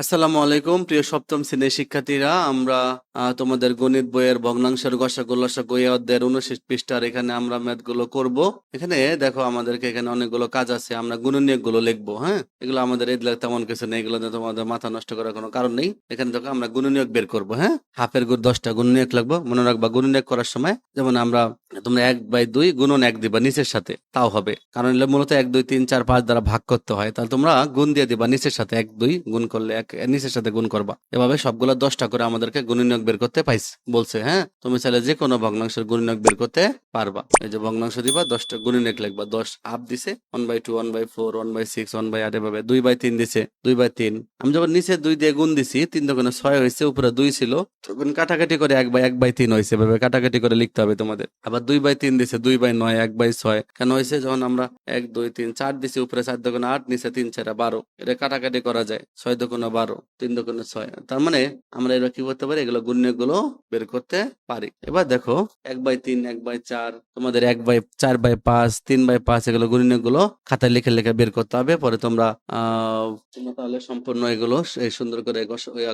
আসসালামু আলাইকুম প্রিয় সপ্তম শ্রেণির শিক্ষার্থীরা। আমরা তোমাদের গণিত বইয়ের ভগ্নাংশের গসাগু লসাগু এই অধ্যায়ের উনষাট পৃষ্ঠার এখানে আমরা ম্যাথগুলো করব। এখানে দেখো আমাদেরকে এখানে অনেকগুলো কাজ আছে, আমরা গুণনীয়কগুলো লিখব হ্যাঁ? এগুলো আমাদের এগুলো তেমন কিছু নেই, এগুলো তোমাদের মাথা নষ্ট করার কোনো কারণ নেই। এখানে দেখো আমরা গুণনীয়ক বের করব হ্যাঁ? হাফের গুণ দশটা গুণনীয়ক লাগবো, মনে রাখবা গুণনীয়ক করার সময় যেমন আমরা তোমরা এক বাই দুই গুণন এক দিবা নিচের সাথে, তাও হবে। কারণ এগুলো মূলত এক, দুই, তিন, চার, পাঁচ দ্বারা ভাগ করতে হয়, তাহলে তোমরা গুণ দিয়ে দিবা নিচের সাথে এক, দুই গুণ করলে এক, নিচের সাথে গুণ করবা। এভাবে সবগুলো দশটা করে আমাদেরকে গুণনীয়ক বের করতে পাইস। বলছে হ্যাঁ তুমি চাইলে যে কোনো ভগ্নাংশের গুণনীয়ক বের করতে পারবা। এই যে ভগ্নাংশ দিবা, দশটা গুণনীয়ক লিখবা দশ আপ দিছে one by two one by four one by six one by আট এভাবে দুই বাই তিন দিছে, দুই বাই তিন। আমি যখন নিচে দুই দিয়ে গুণ দিছি, তিন দোকানে ছয় হয়েছে, উপরে দুই ছিল, তখন কাটাকাটি করে এক বাই এক বাই তিন হয়েছে, এভাবে কাটাকাটি করে লিখতে হবে তোমাদের। আবার দুই বাই তিন দিছে, দুই বাই নয়, এক বাই ছয়। কেন হয়েছে? যখন আমরা এক, দুই, তিন, চার দিছি, উপরে চার দোকানে আট, নিচে তিন, চারা বারো। এটা কাটাকাটি করা যায়, ছয় দোকানে বারো, তিন দোকানে ছয়। তার মানে আমরা এবার কি করতে পারি? এগুলো গুণ্যগুলো বের করতে পারি। এবার দেখো, এক বাই তিন, এক বাই চার তোমাদের এক বাই, চার বাই পাঁচ, তিন বাই পাঁচ এগুলো গুণ্যগুলো খাতায় লিখে লিখে বের করতে হবে। পরে তোমরা তোমরা তাহলে সম্পূর্ণ এগুলো, এই সুন্দর করে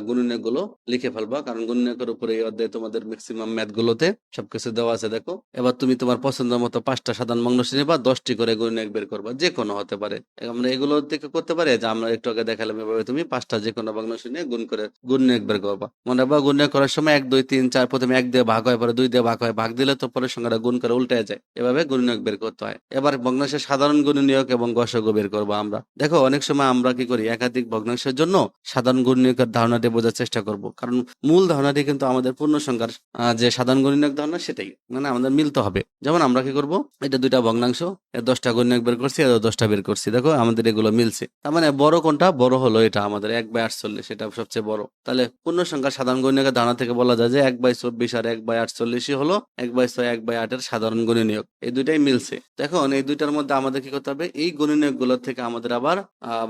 গুণনীয়গুলো লিখে ফেলবা। কারণ গুণনীয়কের উপরে এই অধ্যায়ে তোমাদের ম্যাক্সিমাম ম্যাথ গুলোতে সবকিছু দেওয়া আছে, দেখো। এবার তুমি তোমার পছন্দ মতো পাঁচটা সাধারণ মগ্নশ্রেণী বা দশটি করে গুণনীয়ক বের করবা যে কোনো হতে পারে। আমরা এগুলো থেকে করতে পারি যে আমরা একটু আগে দেখালাম এভাবে তুমি পাঁচটা যে কোনো ভগ্নাংশনী গুণ করে গুণনীয়ক বের করবা। মনে রাখবা গুণনীয়ক করার সময় এক, দুই, তিন, চার, প্রথমে এক দিয়ে ভাগ হয়, পরে দুই দিয়ে ভাগ হয়, ভাগ দিলে তো পরে সংখ্যাটা গুণ করে উল্টে যায়। এভাবে গুণনীয়ক বের করতে হয়। এবার ভগ্নাংশের সাধারণ গুণনীয়ক এবং গসক বের করব আমরা। দেখো, অনেক সময় আমরা কি করি? একাধিক ভগ্নাংশের জন্য সাধারণ গুণনীয়কের ধারণাটি বোঝার চেষ্টা করব। কারণ মূল ধারণাটি কিন্তু আমাদের পূর্ণ সংখ্যার যে সাধারণ গুণনীয়ক ধারণা সেটাই। মানে আমাদের মিলতে হবে। যেমন আমরা কি করব? এটা দুইটা ভগ্নাংশ এর দশটা গুণনীয়ক বের করছি এর দশটা বের করছি। দেখো, আমাদের এগুলো মিলছে। তার মানে বড় কোনটা? বড় হলো এটা আমাদের এক বাই আটচল্লিশ, এটা সবচেয়ে বড়। তাহলে পূর্ণ সংখ্যার সাধারণ গুণনীয়কের ধারণা থেকে বলা যায় যে এক বাই চব্বিশ আর এক বাই আটচল্লিশই হলো এক বাই ছয়, এক বাই আটের সাধারণ গুণনীয়ক। এই দুইটাই মিলছে। এখন এই দুইটার মধ্যে আমাদের কি করতে হবে? এই গুণনীয়কগুলো থেকে আমাদের আবার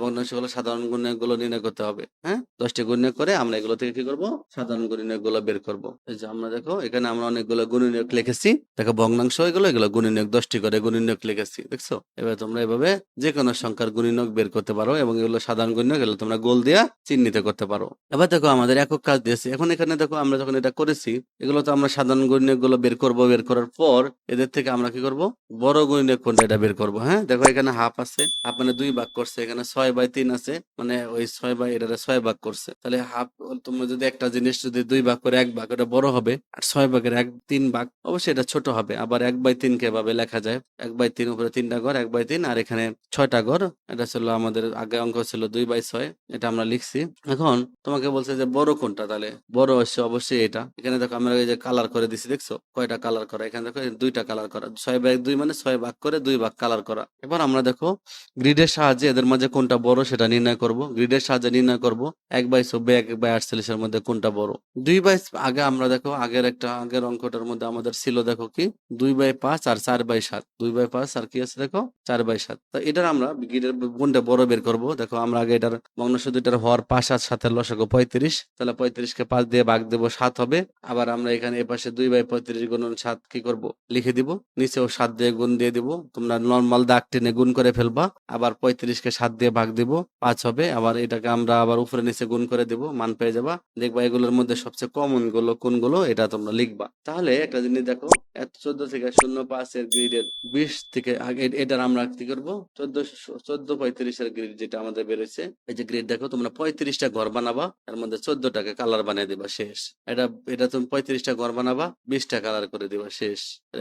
ভগ্নাংশগুলো সাধারণ গুণনীয়কগুলো নির্ণয় করতে হবে। হ্যাঁ? দশটি গুণনীয়ক করে আমরা এগুলো থেকে কি করব? সাধারণ গুণনীয়কগুলো বের করব। আমরা দেখো, এখানে আমরা অনেকগুলো গুণনীয়ক লিখেছি। দেখো ভগ্নাংশ এগুলো এগুলো গুণনীয়ক দশটি করে গুণনীয়ক লিখেছি, দেখছ? এবার তোমরা এভাবে যে কোনো সংখ্যার গুণনীয়ক বের করতে পারো এবং এগুলো সাধারণ গুণনীয়ক, এগুলো তোমরা গোল দিয়া চিহ্নিত করতে পারো। এবার দেখো আমাদের একক কাজ দিয়েছে। এখন এখানে দেখো আমরা যখন এটা করেছি, এগুলো তো আমরা সাধারণ গুণনীয়কগুলো বের করব, বের করার পর এদের থেকে আমরা কি করব? বড় গুণনীয়ক কোনটা এটা বের করব হ্যাঁ? দেখো এখানে হাফ আছে, হাফ মানে দুই ভাগ করছে, এখানে ছয় বাই তিন আছে মানে ওই ছয় বাই এটা ছয় ভাগ করছে। তাহলে হাফ তোমরা যদি একটা জিনিস যদি দুই ভাগ করে এক ভাগ ওটা বড় হবে, আর ছয় ভাগের এক, তিন ভাগ, অবশ্যই এটা ছোট হবে। আবার এক বাই তিন কে ভাবে লেখা যায়, এক বাই তিন উপরে তিনটা ঘর, এক বাই তিন, আর এখানে ছয়টা ঘর, এটা ছিল আমাদের আগে অঙ্ক ছিল দুই বাই ছয়, এটা আমরা লিখছি। এখন তোমাকে বলছে যে বড় কোনটা তাহলে? বড় হচ্ছে অবশ্যই এটা। এখানে দেখো আমরা এই যে কালার করে দিছি, দেখছ? কয়টা কালার করা? এখানে দেখো দুইটা কালার করা। ছয় বাই দুই মানে ছয় ভাগ করে দুই ভাগ কালার করা। এবার আমরা দেখো গ্রিডের সাহায্যে এদের মাঝে কোনটা বড় সেটা নির্ণয় করব। গ্রিডের সাহায্যে নির্ণয় করব, এক বাই চব্বিশ এক বাই আটচল্লিশের মধ্যে কোনটা বড়। দুই বাই আগে আমরা দেখো, আগের একটা, আগের অঙ্কটার মধ্যে আমাদের ছিল দেখো কি, দুই বাই পাঁচ আর চার বাই সাত। দুই বাই পাঁচ আর কি আছে দেখো? চার বাই সাত। তো এটার আমরা গ্রিডের কোনটা বড় বের করব? দেখো, আমরা আগে এটার ভগ্নাংশ দুইটার হওয়ার পাঁচ আর সাতের লসাগু পঁয়ত্রিশ। তাহলে পঁয়ত্রিশকে পাঁচ দিয়ে ভাগ দেবো, সাত হবে। আবার আমরা এখানে এপাশে দুই বাই পঁয়ত্রিশ গুণ সাত কি করব? লিখে দিব নিচেও সাত দিয়ে গুণ দিয়ে দিব। তোমরা নর্মাল দাগ টেনে গুণ করে ফেলবা, আবার পঁয়ত্রিশকে সাত দিয়ে ভাগ দিব, পাঁচ হবে। আবার এটাকে আমরা আবার উপরে নিচে গুণ করে দিব, মান পেয়ে যাবা। দেখবা এগুলোর মধ্যে সবচেয়ে কমনগুলো কোনগুলো, এটা তোমরা লিখবা। তাহলে একটা জিনিস দেখো চোদ্দ থেকে শূন্য পাঁচ এর গ্রিডের বিশ থেকে এটার আমরা কি করব? চোদ্দ চোদ্দ পঁয়ত্রিশের গ্রিড যেটা আমাদের বেরোচ্ছে এই যে গ্রিড দেখো, তোমরা পঁয়ত্রিশটা ঘর বানাবা এর মধ্যে চোদ্দটাকে কালার বানিয়ে দিবা শেষ। এটা এটা তুমি পঁয়ত্রিশটা ঘর বানাবা বিশটা কালার করে দিবা শেষ।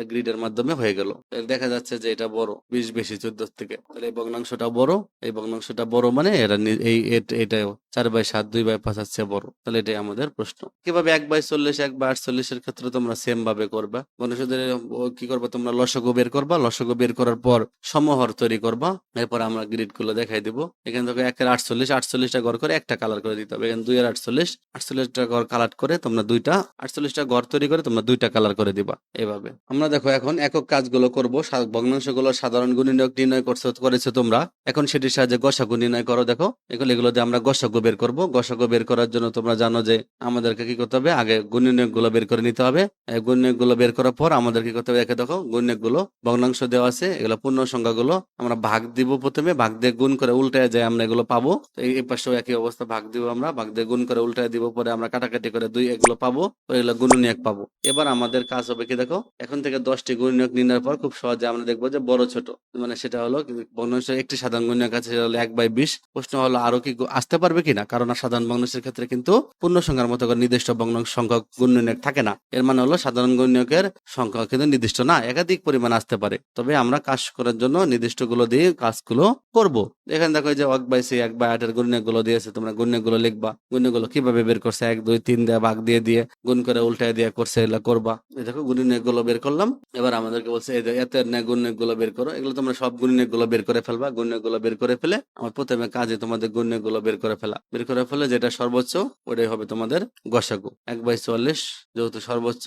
গ্রিডের মাধ্যমে হয়ে গেল। দেখা যাচ্ছে যে এটা বড়, বিশ, বেশি, চোদ্দ থেকে। তাহলে এই ভগ্নাংশটা বড়, এই ভগ্নাংশটা বড় মানে এরা এই এট- চার বাই সাত, দুই বাই পাঁচ আছে বড়। তাহলে এটাই আমাদের প্রশ্ন। কীভাবে এক বাই চল্লিশ, এক বাই আটচল্লিশের ক্ষেত্রে তোমরা সেম ভাবে করবা? মনুষ্যদের কি করবা? তোমরা লসগো বের করবা। লসগো বের করার পর সমহর তৈরি করবা। এরপর আমরা গ্রিডগুলো দেখাই দিব। এখানে দেখো একের আটচল্লিশ, আটচল্লিশটা ঘর করে একটা কালার করে দিতে হবে। এখানে দুই এর আটচল্লিশ, আটচল্লিশটা ঘর কালার করে তোমরা দুইটা, আটচল্লিশটা ঘর তৈরি করে তোমরা দুইটা কালার করে দিবা। এভাবে। আমরা দেখো, এখন একক কাজগুলো করব। ভগ্নাংশগুলো সাধারণ গুণনীয়ক নির্ণয় করছ, করেছ তোমরা। এখন সেটির সাহায্যে গসাগু নির্ণয় করো, দেখো। এগুলো এগুলো দিয়ে আমরা গসাগু বের করব। গসাগু বের করার জন্য তোমরা জানো যে আমাদেরকে কি করতে হবে? আগে গুণনীয়কগুলো বের করে নিতে হবে। গুণনীয়কগুলো বের করার পর আমাদের কি করতে হবে? একে দেখো গুণনীয়কগুলো ভগ্নাংশ দেওয়া আছে, এগুলো পূর্ণ সংখ্যা গুলো আমরা ভাগ দিব প্রথমে। ভাগ দিয়ে গুণ করে উল্টায় যায় আমরা এগুলো পাবো। এই পাশেও একই অবস্থা, ভাগ দিব আমরা, ভাগ দিয়ে গুণ করে উল্টায় দিব, পরে আমরা কাটাকাটি করে দুই এগুলো পাবো এগুলো গুণনীয়ক পাবো। এবার আমাদের কাজ হবে কি দেখো, এখন থেকে দশটি গুণনীয়ক নির্ণয়ের পর খুব সহজে আমরা দেখব যে বড় ছোট মানে সেটা হলো ভগ্নাংশের একটি সাধারণ গুণনীয়ক আছে, সেটা হলো এক বাই বিশ। প্রশ্ন হলো আরও কি আসতে পারবে কিনা? কারণ সাধারণ ভগ্নাংশের ক্ষেত্রে কিন্তু পূর্ণ সংখ্যার মতো করে নির্দিষ্ট ভগ্নাংশ সংখ্যক গুণনীয়ক থাকে না। এর মানে হলো সাধারণ গুণনীয়কের সংখ্যা কিন্তু নির্দিষ্ট না, একাধিক পরিমাণ আসতে পারে। তবে আমরা কাজ করার জন্য নির্দিষ্টগুলো দিয়ে কাজগুলো করব। এখানে দেখো যে এক বাই সি, এক বাই আটের গুণনীয়কগুলো দিয়েছে, তোমরা গুলো লিখবা। গুণনীয়কগুলো কীভাবে বের করছে? এক, দুই, তিন দিয়ে, ভাগ দিয়ে দিয়ে, গুণ করে উল্টায় দিয়ে করছে, এগুলো করবা। দেখো গুলো বের করলাম এবার আমাদেরকে বলছে এত ন্যায়গুলো বের করো। এগুলো তোমরা সব গুণনীয়কগুলো বের করে ফেলবা। গুণনীয়কগুলো বের করে ফেলে আমার প্রথমে কাজে তোমাদের গুণনীয়কগুলো বের করে ফেলা। বের করে ফেলে যেটা সর্বোচ্চ, ওটাই হবে তোমাদের গসাগু। এক বাই চুয়াল্লিশ যেহেতু সর্বোচ্চ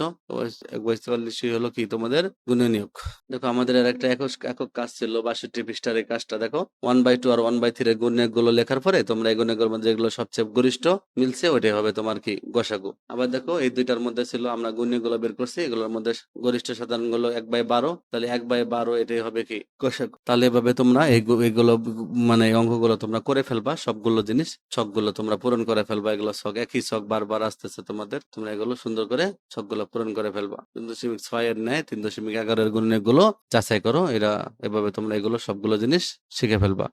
এক বাই চুয়াল্লিশই হলো কি তোমাদের গুণনীয়ক দেখো, আমাদের আর একটা একক একক কাজ ছিল বাষট্টি পৃষ্ঠার এই কাজটা। দেখো ওয়ান বাই টু আর ওয়ান বাই থ্রি গুণনীয়কগুলো লেখার পরে তোমরা এই গুণনীয়কের মধ্যে যেগুলো সবচেয়ে গরিষ্ঠ মিলছে, ওটাই হবে তোমার কি গসাগু। আবার দেখো, এই দুইটার মধ্যে ছিল আমরা গুণনীয়কগুলো বের করছি, এগুলোর মধ্যে গরিষ্ঠ সাধারণগুলো এক বাই বারো তাহলে এক বাই বারো এটাই হবে কি? তাহলে এভাবে তোমরা এগুলো মানে অঙ্কগুলো তোমরা করে ফেলবা সবগুলো জিনিস ছকগুলো তোমরা পূরণ করে ফেলবা এগুলো ছক একই ছক বারবার আসতেছে তোমাদের তোমরা এগুলো সুন্দর করে ছকগুলো পূরণ করে ফেলবা। তিন দশমিক ছয় এর ন্যায় তিন দশমিক এগারো এর গুণনীয়কগুলো যাচাই করো এরা এভাবে তোমরা এগুলো সবগুলো জিনিস শিখে ফেলবা।